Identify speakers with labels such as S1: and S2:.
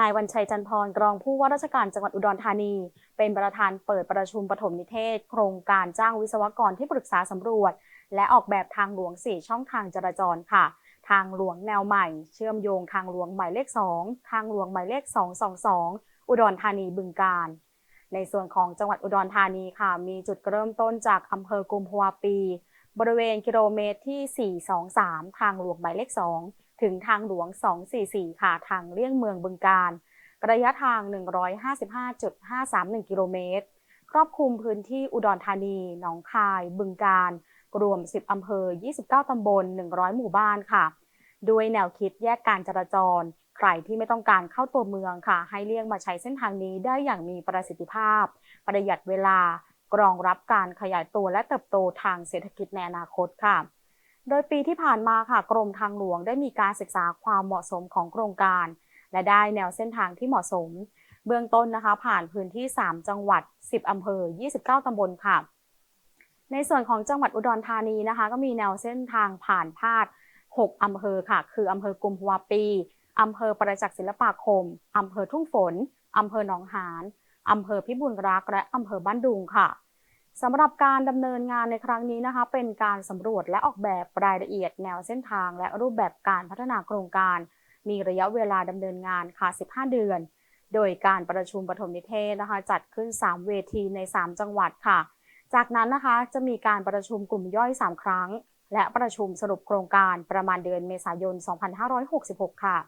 S1: นายวันชัยจันทร์รรองผู้ว่าราชการจังหวัดอุดรธานี เป็นประธานเปิดประชุมปฐมนิเทศ โครงการจ้างวิศวกรที่ปรึกษาสำรวจ และออกแบบทางหลวง 4 ช่องทางจราจรค่ะ ทางหลวงแนวใหม่ เชื่อมโยงทางหลวงหมายเลข 2 ทางหลวงหมายเลข 222 อุดรธานีบึงการ ในส่วนของจังหวัดอุดรธานีค่ะ มีจุดเริ่มต้นจากอำเภอกุมภาวะปี บริเวณกิโลเมตรที่ 423 ทางหลวงหมายเลข 2 ถึงทางหลวง 244 ค่ะ ทางเลี่ยงเมืองบึงการ ระยะทาง 155.531 กิโลเมตร ครอบคลุมพื้นที่อุดรธานี หนองคาย บึงการ รวม 10 อำเภอ 29 ตำบล 100 หมู่บ้านค่ะ ด้วยแนวคิดแยกการจราจร ใครที่ไม่ต้องการเข้าตัวเมืองค่ะ ให้เลี่ยงมาใช้เส้นทางนี้ได้อย่างมีประสิทธิภาพ ประหยัดเวลารองรับการขยายตัวและเติบโตทางเศรษฐกิจในอนาคตค่ะ โดยปีที่ผ่านมาค่ะกรมทางหลวงได้มีการศึกษาความเหมาะสมของโครงการ และได้แนวเส้นทางที่เหมาะสม เบื้องต้นนะคะ ผ่านพื้นที่ 3 จังหวัด 10 อำเภอ 29 ตำบลค่ะ ในส่วนของจังหวัดอุดรธานีนะคะ ก็มีแนวเส้นทางผ่านพาด 6 อำเภอค่ะ คืออำเภอกุมภวะปีอำเภอประจักษ์ศิลปาคมอำเภอทุ่งฝนอำเภอหนองหานอำเภอพิบูลรักและอำเภอบ้านดุงค่ะ สำหรับการดำเนินงานในครั้งนี้นะคะ เป็นการสำรวจและออกแบบรายละเอียดแนวเส้นทาง และรูปแบบการพัฒนาโครงการ มีระยะเวลาดำเนินงานค่ะ 15 เดือน โดยการประชุมปฐมนิเทศนะคะ จัดขึ้น 3 เวทีใน 3 จังหวัดค่ะ จากนั้นนะคะจะมีการประชุมกลุ่มย่อย 3 ครั้ง และประชุมสรุปโครงการประมาณเดือนเมษายน 2566 ค่ะ